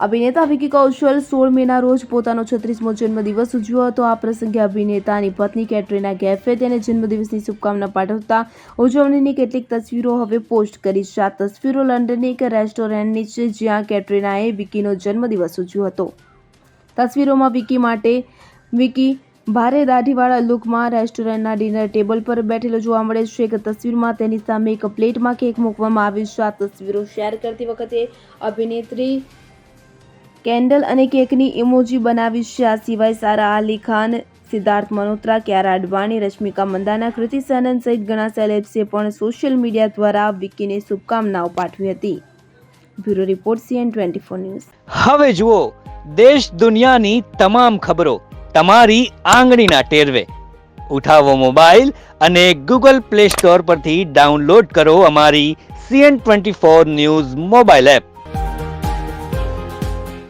અભિનેતા વિકી કૌશલ સોળ મેના રોજ પોતાનો છત્રીસમો જન્મદિવસ ઉજવ્યો હતો. આ પ્રસંગે અભિનેતાની પત્ની કેટરીના કેફે તેને જન્મદિવસની શુભકામના પાઠવતા ઉજવણીની કેટલીક તસવીરો હવે પોસ્ટ કરી છે. આ તસવીરો લંડનની એક રેસ્ટોરન્ટની છે જ્યાં કેટરીનાએ વિકીનો જન્મદિવસ ઉજવ્યો હતો. તસવીરોમાં વિકી માટે વિકી ભારે દાઢીવાળા લુકમાં રેસ્ટોરન્ટના ડિનર ટેબલ પર બેઠેલો જોવા મળે છે. એક તસવીરમાં તેની સામે એક પ્લેટમાં કેક મૂકવામાં આવ્યું છે. આ તસવીરો શેર કરતી વખતે અભિનેત્રી કેન્ડલ અને કેકની ઇમોજી બનાવી છે. આ સિવાય સારા અલી ખાન, સિદ્ધાર્થ મલ્હોત્રા, ક્યારા અડવાણી, રશ્મિકા મંદાના કૃતિ સનન સહિત ઘણા સેલેબ્સે પણ સોશિયલ મીડિયા દ્વારા વિકીને શુભકામનાઓ પાઠવી હતી. Bureau report CN twenty four news. હવે જુઓ, દેશ દુનિયાની તમામ ખબરો તમારી આંગળીના ટેરવે. ઉઠાવો મોબાઈલ અને ગૂગલ પ્લે સ્ટોર પરથી ડાઉનલોડ કરો અમારી CN twenty four news mobile app.